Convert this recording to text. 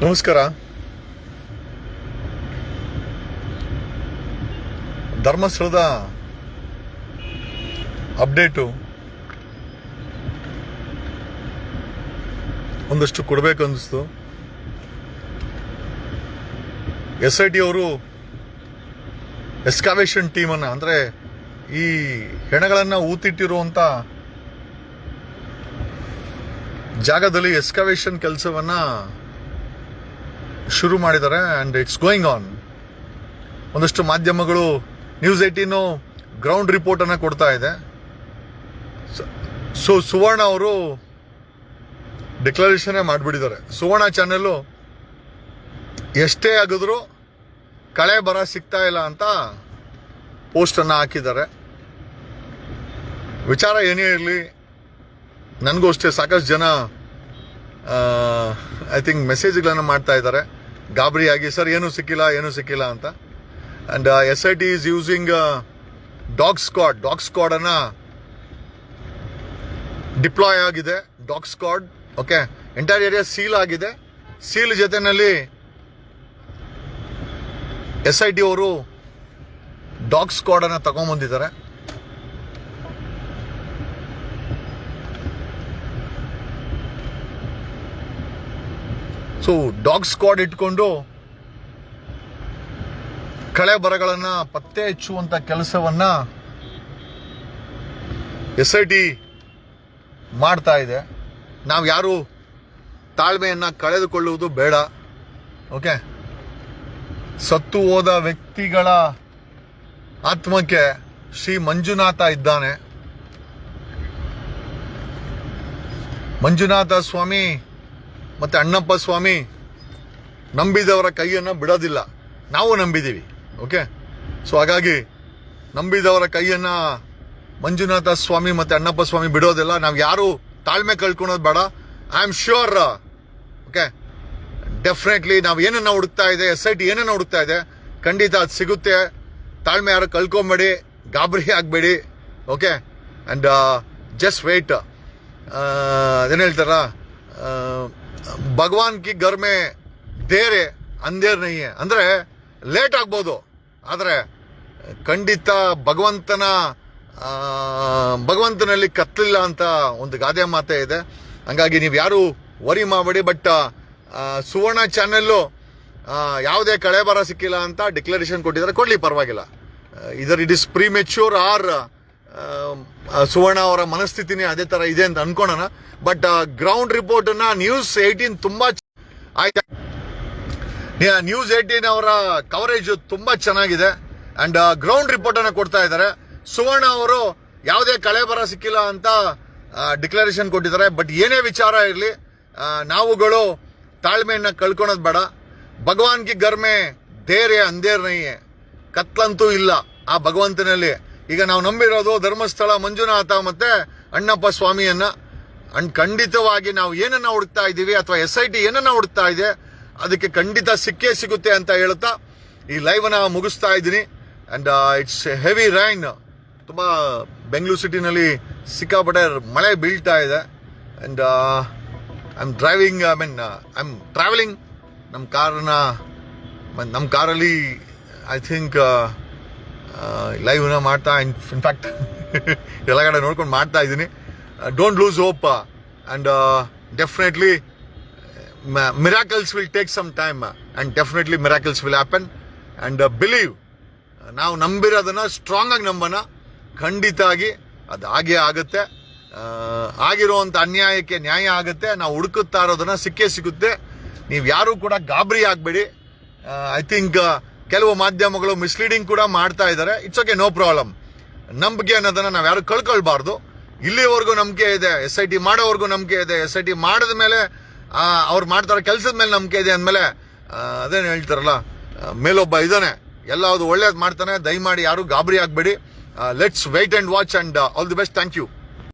ನಮಸ್ಕಾರ. ಧರ್ಮಸ್ಥಳದ ಅಪ್ಡೇಟು. ಒಂದಷ್ಟು ಕೊಡಬೇಕು ಅನ್ನಿಸ್ತು. ಎಸ್ ಐ ಟಿ ಅವರು ಎಸ್ಕಾವೇಷನ್ ಟೀಮನ್ನು, ಅಂದರೆ ಈ ಹೆಣಗಳನ್ನು ಊತಿಟ್ಟಿರುವಂಥ ಜಾಗದಲ್ಲಿ ಎಸ್ಕಾವೇಷನ್ ಕೆಲಸವನ್ನ ಶುರು ಮಾಡಿದ್ದಾರೆ ಆ್ಯಂಡ್ ಇಟ್ಸ್ ಗೋಯಿಂಗ್ ಆನ್ ಒಂದಷ್ಟು ಮಾಧ್ಯಮಗಳು ನ್ಯೂಸ್ ಏಟೀನು ಗ್ರೌಂಡ್ ರಿಪೋರ್ಟನ್ನು ಕೊಡ್ತಾ ಇದೆ. ಸೊ ಸುವರ್ಣ ಅವರು ಡಿಕ್ಲರೇಷನ್ನೇ ಮಾಡಿಬಿಟ್ಟಿದ್ದಾರೆ. ಸುವರ್ಣ ಚಾನೆಲ್ಲು ಎಷ್ಟೇ ಆಗಿದ್ರೂ ಕಳೆ ಬರ ಸಿಗ್ತಾ ಇಲ್ಲ ಅಂತ ಪೋಸ್ಟನ್ನು ಹಾಕಿದ್ದಾರೆ. ವಿಚಾರ ಏನೇ ಇರಲಿ, ನನಗೂ ಅಷ್ಟೇ ಸಾಕಷ್ಟು ಜನ ಐ ಥಿಂಕ್ ಮೆಸೇಜ್ಗಳನ್ನು ಮಾಡ್ತಾ ಇದ್ದಾರೆ. ಗಾಬರಿಯಾಗಿ ಸರ್, ಏನೂ ಸಿಕ್ಕಿಲ್ಲ ಏನೂ ಸಿಕ್ಕಿಲ್ಲ ಅಂತ. And S I T is using dog squad dog ಸ್ಕ್ವಾಡನ್ನು deploy ಆಗಿದೆ. Dog squad okay entire area seal ಆಗಿದೆ. ಸೀಲ್ ಜೊತೆನಲ್ಲಿ ಎಸ್ ಐ ಟಿ ಅವರು ಡಾಗ್ ಸ್ಕ್ವಾಡನ್ನು ತಗೊಂಬಂದಿದ್ದಾರೆ. ಸೊ ಡಾಗ್ ಸ್ಕ್ವಾಡ್ ಇಟ್ಕೊಂಡು ಕಳೆ ಬರಗಳನ್ನ ಪತ್ತೆ ಹಚ್ಚುವಂತ ಕೆಲಸವನ್ನ ಎಸ್ ಐ ಟಿ ಮಾಡ್ತಾ ಇದೆ. ನಾವು ಯಾರು ತಾಳ್ಮೆಯನ್ನ ಕಳೆದುಕೊಳ್ಳುವುದು ಬೇಡ. ಓಕೆ ಸತ್ತು ಹೋದ ವ್ಯಕ್ತಿಗಳ ಆತ್ಮಕ್ಕೆ ಶ್ರೀ ಮಂಜುನಾಥ ಇದ್ದಾನೆ. ಮಂಜುನಾಥ ಸ್ವಾಮಿ ಮತ್ತೆ ಅಣ್ಣಪ್ಪ ಸ್ವಾಮಿ ನಂಬಿದವರ ಕೈಯನ್ನು ಬಿಡೋದಿಲ್ಲ. ನಾವು ನಂಬಿದ್ದೀವಿ ಓಕೆ ಸೊ ಹಾಗಾಗಿ ನಂಬಿದವರ ಕೈಯನ್ನು ಮಂಜುನಾಥ ಸ್ವಾಮಿ ಮತ್ತು ಅಣ್ಣಪ್ಪ ಸ್ವಾಮಿ ಬಿಡೋದಿಲ್ಲ. ನಾವು ಯಾರು ತಾಳ್ಮೆ ಕಳ್ಕೊಳೋದು ಬೇಡ. I am sure okay definitely ನಾವು ಏನನ್ನ ಹುಡುಕ್ತಾ ಇದೆ ಎಸ್ ಐ ಟಿ ಏನನ್ನ ಹುಡುಕ್ತಾ ಇದೆ ಖಂಡಿತ ಅದು ಸಿಗುತ್ತೆ. ತಾಳ್ಮೆ ಯಾರು ಕಳ್ಕೊಂಬೇಡಿ ಗಾಬರಿ ಆಗಬೇಡಿ ಓಕೆ ಆ್ಯಂಡ್ ಜಸ್ಟ್ ವೆಯ್ಟ್ ಅದೇನು ಹೇಳ್ತಾರ? ಆ, ಭಗವಾನ್ ಕಿ ಘರ್ ಮೇ ದೇರೆ ಅಂದೇರ್ ನೈ ಅಂದರೆ ಲೇಟ್ ಆಗ್ಬೋದು. ಆದರೆ ಖಂಡಿತ ಭಗವಂತನ ಭಗವಂತನಲ್ಲಿ ಕತ್ತಲಿಲ್ಲ ಅಂತ ಒಂದು ಗಾದೆ ಮಾತೆ ಇದೆ. ಹಂಗಾಗಿ ನೀವು ಯಾರು ವರಿ ಮಾಡಬೇಡಿ, ಬಟ್ ಸುವರ್ಣ ಚಾನೆಲ್ಲು ಯಾವುದೇ ಕಳೆ ಬರ ಸಿಕ್ಕಿಲ್ಲ ಅಂತ ಡಿಕ್ಲರೇಷನ್ ಕೊಟ್ಟಿದ್ದಾರೆ. ಕೊಡಲಿ ಪರವಾಗಿಲ್ಲ. Either it is premature or Suvarna ಅವರ ಮನಸ್ಥಿತಿನೇ ಅದೇ ತರ ಇದೆ ಅಂತ ಅನ್ಕೋಣ ಬಟ್ ಗ್ರೌಂಡ್ ರಿಪೋರ್ಟ್ ಅನ್ನ ನ್ಯೂಸ್ ಏಯ್ಟೀನ್ ತುಂಬಾ ಆಯ್ತಾ? ನ್ಯೂಸ್ ಏಯ್ಟೀನ್ ಅವರ ಕವರೇಜ್ ತುಂಬಾ ಚೆನ್ನಾಗಿದೆ. ಅಂಡ್ ಗ್ರೌಂಡ್ ರಿಪೋರ್ಟ್ ಅನ್ನ ಕೊಡ್ತಾ ಇದ್ದಾರೆ. ಸುವರ್ಣ ಅವರು ಯಾವುದೇ ಕಳೆ ಬರ ಸಿಕ್ಕಿಲ್ಲ ಅಂತ ಡಿಕ್ಲರೇಷನ್ ಕೊಟ್ಟಿದ್ದಾರೆ. ಬಟ್ ಏನೇ ವಿಚಾರ ಇರಲಿ ನಾವುಗಳು ತಾಳ್ಮೆಯನ್ನ ಕಳ್ಕೊಳೋದು ಬೇಡ. ಭಗವಾನ್ ಕಿ ಗರ್ಮೆ ಧೈರ್ಯ ನೈಯೆ. ಕತ್ಲಂತೂ ಇಲ್ಲ ಆ ಭಗವಂತನಲ್ಲಿ. ಈಗ ನಾವು ನಂಬಿರೋದು ಧರ್ಮಸ್ಥಳ, ಮಂಜುನಾಥ ಮತ್ತೆ ಅಣ್ಣಪ್ಪ ಸ್ವಾಮಿಯನ್ನ. ಅಂಡ್ ಖಂಡಿತವಾಗಿ ನಾವು ಏನನ್ನ ಹುಡುಕ್ತಾ ಇದ್ದೀವಿ ಅಥವಾ ಎಸ್ ಐ ಟಿ ಏನನ್ನ ಹುಡುಕ್ತಾ ಇದೆ, ಅದಕ್ಕೆ ಖಂಡಿತ ಸಿಕ್ಕೇ ಸಿಗುತ್ತೆ ಅಂತ ಹೇಳ್ತಾ ಈ ಲೈವ್ ಅನ್ನ ಮುಗಿಸ್ತಾ ಇದ್ದೀನಿ. ಅಂಡ್ ಇಟ್ಸ್ ಹೆವಿ ರೈನ್ ತುಂಬಾ ಬೆಂಗಳೂರು ಸಿಟಿನಲ್ಲಿ ಸಿಕ್ಕಾಪಟ್ಟೆ ಮಳೆ ಬೀಳ್ತಾ ಇದೆ. And I am driving I mean I am travelling ನಮ್ಮ ಕಾರನ್ನ ನಮ್ಮ ಕಾರಲ್ಲಿ ಐ ಥಿಂಕ್ ಲೈವ್ನ ಮಾಡ್ತಾ ಇನ್ಫ್ಯಾಕ್ಟ್ ಎಲ್ಲ ಕಡೆ ನೋಡ್ಕೊಂಡು ಮಾಡ್ತಾ ಇದ್ದೀನಿ. Don't lose hope and definitely miracles will take some time and definitely miracles will happen and believe ನಾವು ನಂಬಿರೋದನ್ನು ಸ್ಟ್ರಾಂಗ್ ಆಗಿ ನಂಬೋಣ. ಖಂಡಿತ ಆಗಿ ಅದು ಹಾಗೇ ಆಗುತ್ತೆ. ಆಗಿರುವಂಥ ಅನ್ಯಾಯಕ್ಕೆ ನ್ಯಾಯ ಆಗುತ್ತೆ. ನಾವು ಹುಡುಕುತ್ತಾ ಇರೋದನ್ನು ಸಿಕ್ಕೇ ಸಿಗುತ್ತೆ. ನೀವು ಯಾರೂ ಕೂಡ ಗಾಬರಿ ಆಗಬೇಡಿ. ಐ ಥಿಂಕ್ ಕೆಲವು ಮಾಧ್ಯಮಗಳು ಮಿಸ್ಲೀಡಿಂಗ್ ಕೂಡ ಮಾಡ್ತಾ ಇದ್ದಾರೆ. ಇಟ್ಸ್ ಓಕೆ ನೋ ಪ್ರಾಬ್ಲಮ್ ನಂಬಿಕೆ ಅನ್ನೋದನ್ನು ನಾವು ಯಾರು ಕಳ್ಕೊಳ್ಬಾರ್ದು. ಇಲ್ಲಿವರೆಗೂ ನಂಬಿಕೆ ಇದೆ ಎಸ್ ಐ ಟಿ ಮಾಡೋವರೆಗೂ ನಂಬಿಕೆ ಇದೆ ಎಸ್ ಐ ಟಿ ಮಾಡಿದ ಮೇಲೆ ಅವ್ರು ಮಾಡ್ತಾರೋ ಕೆಲಸದ ಮೇಲೆ ನಂಬಿಕೆ ಇದೆ ಅಂದಮೇಲೆ ಅದೇನು ಹೇಳ್ತಾರಲ್ಲ ಮೇಲೊಬ್ಬ ಇದ್ದಾನೆ. ಎಲ್ಲ ಅದು ಒಳ್ಳೇದು ಮಾಡ್ತಾನೆ. ದಯಮಾಡಿ ಯಾರು ಗಾಬರಿ ಆಗಬೇಡಿ. Let's wait and watch and all the best thank you